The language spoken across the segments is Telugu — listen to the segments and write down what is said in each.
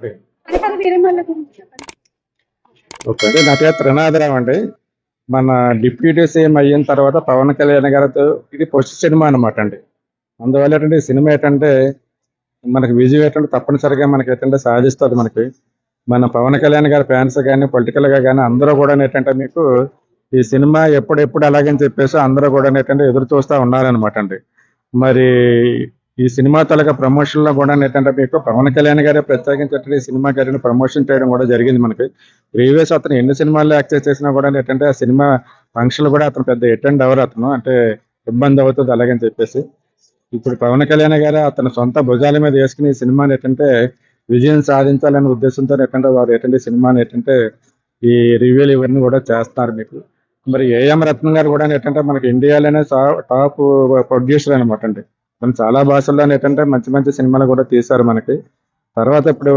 ఒకటి వీరమల్ల అండి నా పేరు త్రినాథరావు అండి. మన డిప్యూటీ సీఎం అయిన తర్వాత పవన్ కళ్యాణ్ గారితో ఇది ఫస్ట్ సినిమా అనమాట అండి. అందువల్ల ఏంటంటే సినిమా ఏంటంటే మనకి విజయం ఏంటంటే తప్పనిసరిగా మనకి ఏంటంటే సాధిస్తుంది మనకి. మన పవన్ కళ్యాణ్ గారి ఫ్యాన్స్ కానీ పొలిటికల్గా కానీ అందరూ కూడా ఏంటంటే మీకు ఈ సినిమా ఎప్పుడెప్పుడు అలాగని చెప్పేసి అందరూ కూడా ఏంటంటే ఎదురు చూస్తూ ఉన్నారనమాట అండి. మరి ఈ సినిమా తలక ప్రమోషన్లో కూడా ఏంటంటే మీకు పవన్ కళ్యాణ్ గారే ప్రత్యేకించి ఈ సినిమా గారిని ప్రమోషన్ చేయడం కూడా జరిగింది మనకి. ప్రీవియస్ అతను ఎన్ని సినిమాల్లో యాక్సెస్ చేసినా కూడా ఏంటంటే ఆ సినిమా ఫంక్షన్ కూడా అతను పెద్ద అటెండ్ అవ్వరు అతను. అంటే ఇబ్బంది అవుతుంది అలాగని చెప్పేసి. ఇప్పుడు పవన్ కళ్యాణ్ గారు అతని సొంత భుజాల మీద వేసుకుని ఈ సినిమాని ఏంటంటే విజయం సాధించాలనే ఉద్దేశంతో ఏంటంటే వారు ఏంటంటే సినిమాని ఏంటంటే ఈ రివ్యూలు ఇవన్నీ కూడా చేస్తున్నారు మీకు. మరి ఏఎం రత్నం గారు కూడా ఏంటంటే మనకి ఇండియాలోనే టాప్ ప్రొడ్యూసర్ అనమాట అండి. మనం చాలా భాషల్లో ఏంటంటే మంచి మంచి సినిమాలు కూడా తీశారు మనకి. తర్వాత ఇప్పుడు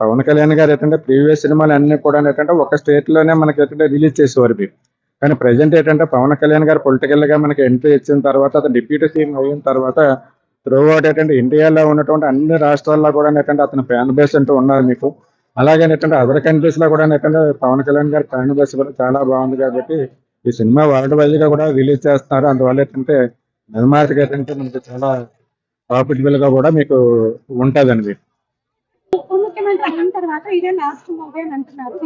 పవన్ కళ్యాణ్ గారు ఏంటంటే ప్రీవియస్ సినిమాలు అన్ని కూడా ఏంటంటే ఒక స్టేట్లోనే మనకి ఏంటంటే రిలీజ్ చేసేవారు మీరు కానీ ప్రజెంట్ ఏంటంటే పవన్ కళ్యాణ్ గారు పొలిటికల్గా మనకి ఎంట్రీ ఇచ్చిన తర్వాత అతను డిప్యూటీ సీఎం అయిన తర్వాత త్రూఅవుట్ ఏంటంటే ఇండియాలో ఉన్నటువంటి అన్ని రాష్ట్రాల్లో కూడా ఏంటంటే అతని ఫ్యాన్ బేస్ అంటూ ఉన్నారు మీకు. అలాగే ఏంటంటే అదర్ కంట్రీస్లో కూడా ఏంటంటే పవన్ కళ్యాణ్ గారి ఫ్యాన్ బేస్ కూడా చాలా బాగుంది కాబట్టి ఈ సినిమా వరల్డ్ వైజ్గా కూడా రిలీజ్ చేస్తున్నారు. అందువల్ల ఏంటంటే నిర్మాతకి ఏంటంటే మనకి చాలా ప్రాఫిటబుల్గా కూడా మీకు ఉంటుందండి. ఉప ముఖ్యమంత్రి అయిన తర్వాత ఇదే లాస్ట్ మూవీ అని అంటున్నారు.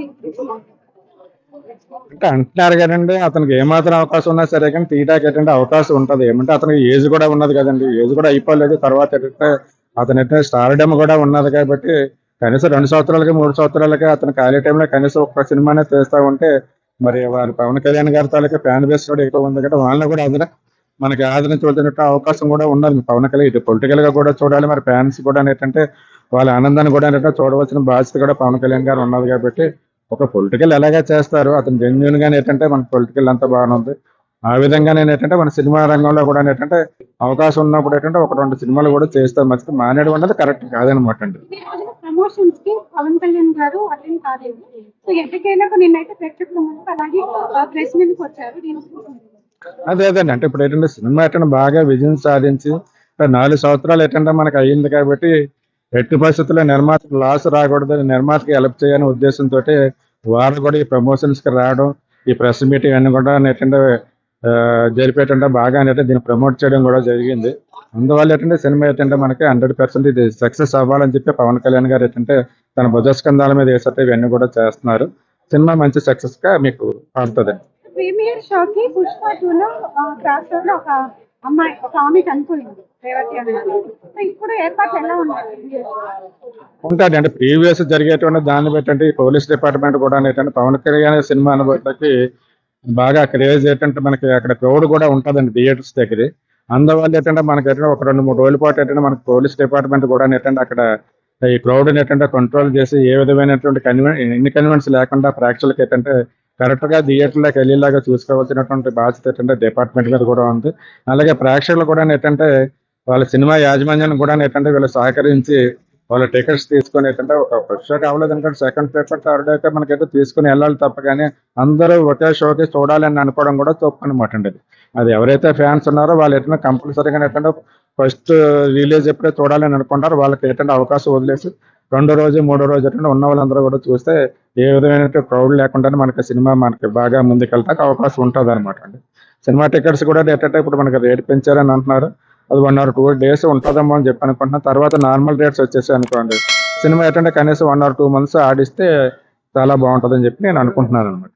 అంటే అంటున్నారు కదండి అతనికి ఏమాత్రం అవకాశం ఉన్నా సరే కానీ తీయడానికి ఏంటంటే అవకాశం ఉంటది. ఏమంటే అతనికి ఏజ్ కూడా ఉన్నది కదండి. ఏజ్ కూడా అయిపోలేదు. తర్వాత ఏంటంటే అతను ఏంటంటే స్టార్డమ్ కూడా ఉన్నది కాబట్టి కనీసం రెండు సంవత్సరాలకి మూడు సంవత్సరాలకి అతను ఖాళీ టైంలో కనీసం ఒక్క సినిమానే చేస్తా ఉంటే మరి వారి పవన్ కళ్యాణ్ గారి తాలూకా ఫ్యాన్ బేస్ కూడా ఎక్కువ ఉంది కాబట్టి వాళ్ళని కూడా ఆదర మనకి ఆదరించవలసిన అవకాశం కూడా ఉన్నది. పవన్ కళ్యాణ్ ఇటు పొలిటికల్గా కూడా చూడాలి మరి ఫ్యాన్స్ కూడా ఏంటంటే వాళ్ళ ఆనందాన్ని కూడా ఏంటంటే చూడవలసిన బాధ్యత కూడా పవన్ కళ్యాణ్ గారు ఉన్నది కాబట్టి ఒక పొలిటికల్ ఎలాగా చేస్తారు అతను జెన్యున్గా ఏంటంటే మన పొలిటికల్ అంతా బాగానే ఉంది. ఆ విధంగా నేను ఏంటంటే మన సినిమా రంగంలో కూడా ఏంటంటే అవకాశం ఉన్నప్పుడు ఏంటంటే ఒక రెండు సినిమాలు కూడా చేస్తాం మంచిది మానేయడం అనేది కరెక్ట్ కాదనమాట అండి. ప్రమోషన్స్కి పవన్ కళ్యాణ్ గారు అటెండ్ కాలేదు. సో ఎప్పటికైనా నిన్నైతే ప్రేక్షకుల అలాగే ప్రెస్ మీదకి వచ్చారు. అదే అదే అంటే ఇప్పుడు ఏంటంటే సినిమా ఏంటంటే బాగా విజయం సాధించి నాలుగు సంవత్సరాలు ఏంటంటే మనకు అయ్యింది కాబట్టి ఎట్టి పరిస్థితుల్లో నిర్మాత లాస్ రాకూడదు నిర్మాతకి హెల్ప్ చేయాలనే ఉద్దేశంతో వారు కూడా ఈ ప్రమోషన్స్కి రావడం ఈ ప్రెస్ మీటింగ్ అన్ని కూడా ఏంటంటే జరిపేటంటే బాగా అనేది దీన్ని ప్రమోట్ చేయడం కూడా జరిగింది. అందువల్ల ఏంటంటే సినిమా ఏంటంటే మనకి హండ్రెడ్ పర్సెంట్ ఇది సక్సెస్ అవ్వాలని చెప్పి పవన్ కళ్యాణ్ గారు ఏంటంటే తన భుజస్కంధాల మీద వేసట్టు ఇవన్నీ కూడా చేస్తున్నారు. సినిమా మంచి సక్సెస్గా మీకు పడుతుంది ప్రీమియర్ షో కి పుష్ప టూలో క్రాస్ రోడ్లో ఒక అమ్మాయి ఒక ఆమె చనిపోయింది రేవతి అనే ఇప్పుడు ఏర్పాట్లు ఎలా ఉన్నాయి? ఉంటుంది అంటే ప్రీవియస్ జరిగేటువంటి దాన్ని బట్టి అంటే పోలీస్ డిపార్ట్మెంట్ కూడా ఏంటంటే పవన్ కళ్యాణ్ సినిమా అనుభూతికి బాగా క్రేజ్ ఏంటంటే మనకి అక్కడ క్రౌడ్ కూడా ఉంటుందండి థియేటర్స్ దగ్గర. అందువల్ల ఏంటంటే మనకి ఏంటంటే ఒక రెండు మూడు రోజుల పాటు ఏంటంటే మనకి పోలీస్ డిపార్ట్మెంట్ కూడా ఏంటంటే అక్కడ ఈ క్రౌడ్ ఏంటంటే కంట్రోల్ చేసి ఏ విధమైనటువంటి కన్వెన్ ఇన్కన్వీనియన్స్ లేకుండా ప్రేక్షకులకి ఏంటంటే కరెక్ట్గా థియేటర్లోకి వెళ్ళేలాగా చూసుకోవాల్సినటువంటి బాధ్యత ఏంటంటే డిపార్ట్మెంట్ మీద కూడా ఉంది అలాగే ప్రేక్షకులు కూడా ఏంటంటే వాళ్ళ సినిమా యాజమాన్యాన్ని కూడా ఏంటంటే వీళ్ళు సహకరించి వాళ్ళ టికెట్స్ తీసుకొని ఏంటంటే ఒక షో కావలేదు అనుకోండి సెకండ్ పేపర్ థర్డ్ అయితే మనకైతే తీసుకుని వెళ్ళాలి తప్ప కానీ అందరూ ఒకే షోకి చూడాలని అనుకోవడం కూడా తప్పు అనమాట అండి అది. అది ఎవరైతే ఫ్యాన్స్ ఉన్నారో వాళ్ళు ఏంటంటే కంపల్సరీగా ఏంటంటే ఫస్ట్ రిలీజ్ ఎప్పుడే చూడాలని అనుకుంటారో వాళ్ళకి ఏంటంటే అవకాశం వదిలేసి రెండో రోజు మూడో రోజు ఏంటంటే ఉన్న వాళ్ళందరూ కూడా చూస్తే ఏ విధమైన క్రౌడ్ లేకుండానే మనకి సినిమా మనకి బాగా ముందుకెళ్తాక అవకాశం ఉంటుంది అనమాట అండి. సినిమా టికెట్స్ కూడా ఏంటంటే ఇప్పుడు మనకి రేట్ పెంచారని అంటున్నారు. అది వన్ ఆర్ టూ డేస్ ఉంటుందేమో అని చెప్పి అనుకుంటున్నాను తర్వాత నార్మల్ రేట్స్ వచ్చేసి అనుకోండి. సినిమా ఏంటంటే కనీసం వన్ ఆర్ టూ మంత్స్ ఆడిస్తే చాలా బాగుంటుందని చెప్పి నేను అనుకుంటున్నాను అనమాట